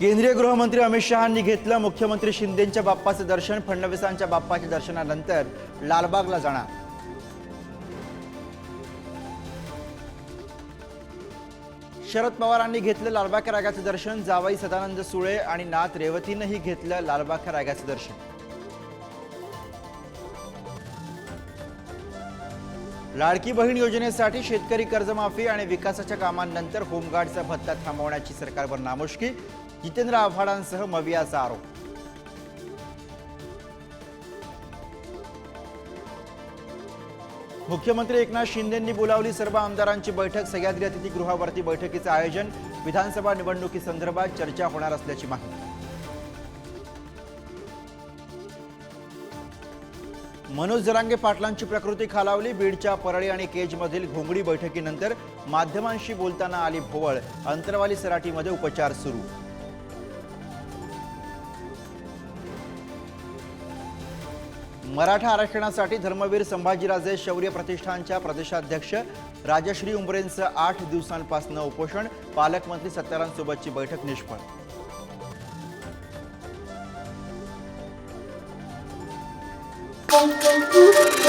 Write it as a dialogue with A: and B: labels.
A: केंद्रीय गृहमंत्री अमित शहांनी घेतलं मुख्यमंत्री शिंदेच्या बाप्पाचं दर्शन फडणवीसांच्या बाप्पाच्या दर्शनानंतर लालबागला जाणार. शरद पवारांनी घेतलं लालबागच्या रागाचं दर्शन जावई सदानंद सुळे आणि नाथ रेवतीनंही घेतलं लालबागच्या रागाचं दर्शन. लाडकी बहीण योजनेसाठी शेतकरी कर्जमाफी आणि विकासाच्या कामांनंतर होमगार्डचा भत्ता थांबवण्याची सरकारवर नामुष्की जितेंद्र आव्हाडांसह मवियाचा आरोप. मुख्यमंत्री एकनाथ शिंदेंनी बोलावली सर्व आमदारांची बैठक. सह्याद्री अतिथीगृहावरती बैठकीचं आयोजन. विधानसभा निवडणुकीसंदर्भात चर्चा होणार असल्याची माहिती. मनोज जरांगे पाटलांची प्रकृती खालावली. बीडच्या परळी आणि केजमधील घोंगडी बैठकीनंतर माध्यमांशी बोलताना आली भोवळ. अंतरवाली सराटीमध्ये उपचार सुरू. मराठा आरक्षणासाठी धर्मवीर संभाजीराजे शौर्य प्रतिष्ठानच्या प्रदेशाध्यक्ष राजश्री उमरेंचं आठ दिवसांपासून उपोषण पालकमंत्री सत्तारांसोबतची बैठक निष्फळ
B: Thank you.